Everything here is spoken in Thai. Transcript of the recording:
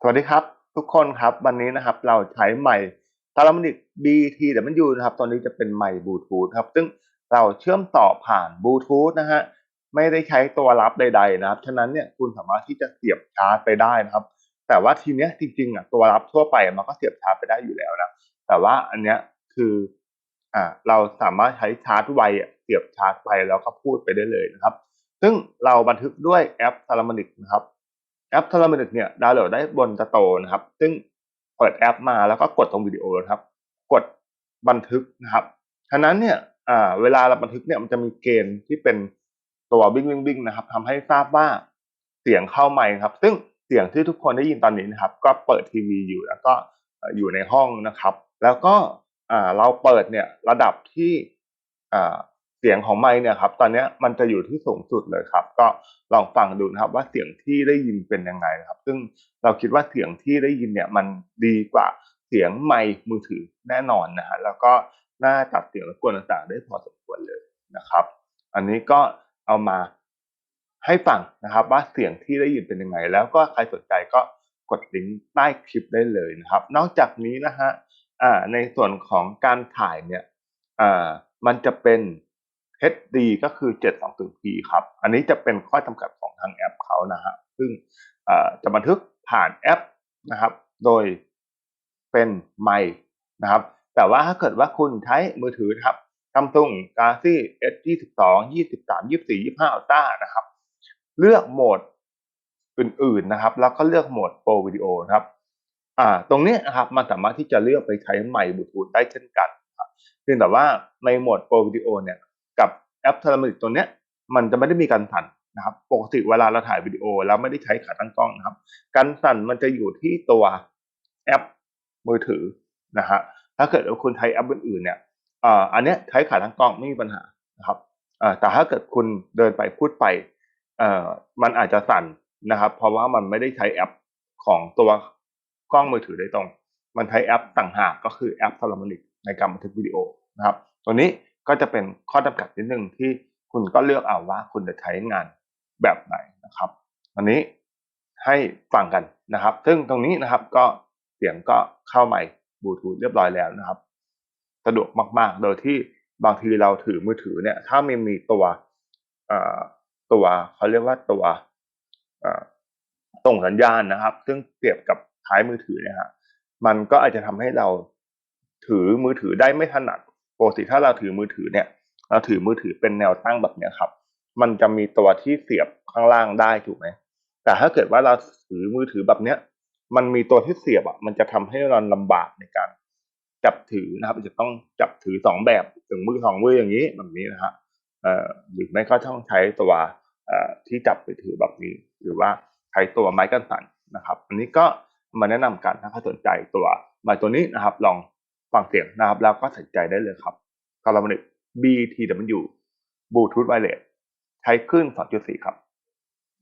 สวัสดีครับ ทุกคนครับวันนี้นะครับเราใช้ไมค์ตาลามินิก BTW นอยู่นะครับตอนนี้จะเป็นไมค์บลูทูธครับ ซึ่งเราเชื่อมต่อผ่านบลูทูธนะฮะไม่ได้ใช้ตัวรับใด ๆ นะครับ ฉะนั้นเนี่ยคุณสามารถที่จะเสียบชาร์จไปได้นะครับ แต่ว่าทีเนี้ยจริงๆอะตัวรับทั่วไปมันก็เสียบชาร์จไปได้อยู่แล้วนะแต่ว่าอันเนี้ยคืออ่าเราสามารถใช้ชาร์จไวเสียบชาร์จไปแล้วก็พูดไปได้เลยนะครับ ซึ่งเราบันทึกด้วยแอป t า l a m a n i c นะครับ แอป t า l a m a n i c เนี่ยดาวน์โหลดได้บนสโตนะครับ ซึ่งเปิดแอปมาแล้วก็กดตรงวิดีโอนะครับ กดบันทึกนะครับฉะนั้นเนี่ยเวลาเราบันทึกเนี่ยมันจะมีเกณฑ์ที่เป็นตัวบิ้งบิ้งบิ้งนะครับทำให้ทราบว่าเสียงเข้าไมค์ครับ ซึ่งเสียงที่ทุกคนได้ยินตอนนี้นะครับ ก็เปิดทีวีอยู่แล้วก็อยู่ในห้องนะครับ แล้วก็เราเปิดเนี่ยระดับที่ เสียงของไมค์เนี่ยครับ ตอนนี้มันจะอยู่ที่สูงสุดเลยครับ ก็ลองฟังดูนะครับว่าเสียงที่ได้ยินเป็นยังไงนะครับ ซึ่งเราคิดว่าเสียงที่ได้ยินเนี่ยมันดีกว่าเสียงไมค์มือถือแน่นอนนะฮะแล้วก็น่าตัดเสียงรบกวนต่างๆ ได้พอสมควรเลยนะครับ อันนี้ก็เอามาให้ฟังนะครับ ว่าเสียงที่ได้ยินเป็นยังไง แล้วก็ใครสนใจก็กดลิงก์ใต้คลิปได้เลยนะครับ นอกจากนี้นะฮะอ่าในส่วนของการถ่ายเนี่ยอ่ามันจะเป็น HD ก็คือ 720p ครับ อันนี้จะเป็นข้อจำกัดของทางแอปเขานะฮะ ซึ่งจะบันทึกผ่านแอปนะครับ โดยเป็นไมค์นะครับ แต่ว่าถ้าเกิดว่าคุณใช้มือถือครับ Samsung Galaxy S22 23 24 25 Ultra นะครับ เลือกโหมดอื่นๆนะครับ แล้วก็เลือกโหมด Pro Video นะครับ อ่า ตรงนี้นะครับ มันสามารถที่จะเลือกไปใช้ไมค์บลูทูธได้เช่นกันครับเพียงแต่ว่าในโหมด Pro Video เนี่ย กับแอป t า l a m a n i c ตัวเนี้ยมันจะไม่ได้มีการสั่นนะครับ ปกติเวลาเราถ่ายวิดีโอแล้วไม่ได้ใช้ขาตั้งกล้องนะครับ การสั่นมันจะอยู่ที่ตัวแอปมือถือนะฮะถ้าเกิดว่าคุณใช้แอปอื่นๆเนี่ยอ่าอันเนี้ยใช้ขาตั้งกล้องไม่มีปัญหานะครับอ่าแต่ถ้าเกิดคุณเดินไปพูดไปอ่อมันอาจจะสั่นนะครับ เพราะว่ามันไม่ได้ใช้แอปของตัวกล้องมือถือโดยตรง มันใช้แอปต่างหากก็คือแอป t า l a m a n i c ในการบันทึกวิดีโอนะครับ ตัวนี้ ก็จะเป็นข้อจำกัดนิดนึงที่คุณก็เลือกเอาว่าคุณจะใช้งานแบบไหนนะครับอันนี้ให้ฟังกันนะครับ ซึ่งตรงนี้นะครับก็เสียงก็เข้าใหม่บลูทูธเรียบร้อยแล้วนะครับ สะดวกมาก ๆ โดยที่บางทีเราถือมือถือเนี่ย ถ้าไม่มีตัวตัวเขาเรียกว่าตัวส่งสัญญาณนะครับ ซึ่งเปรียบกับท้ายมือถือเนี่ยฮะมันก็อาจจะทำให้เราถือมือถือได้ไม่ถนัด ปกติถ้าเราถือมือถือเนี่ยเราถือมือถือเป็นแนวตั้งแบบเนี้ยครับ มันจะมีตัวที่เสียบข้างล่างได้ถูกไหมแต่ถ้าเกิดว่าเราถือมือถือแบบเนี้ย มันมีตัวที่เสียบอะมันจะทำให้เราลำบากในการจับถือนะครับจะต้องจับถือสองแบบถึงมือสองมืออย่างนี้แบบนี้นะฮะหรือไม่ก็ต้องใช้ตัวที่จับไปถือแบบนี้ หรือว่าใช้ตัวไม้กันสั่นนะครับ อันนี้ก็มาแนะนำกันถ้าใครสนใจตัวไม้ตัวนี้นะครับ ลอง ฟังเสียงนะครับ แล้วก็สนใจได้เลยครับคาร์บอนิ BTW Bluetooth Wireless ใช้คลื่น 2.4 ครับ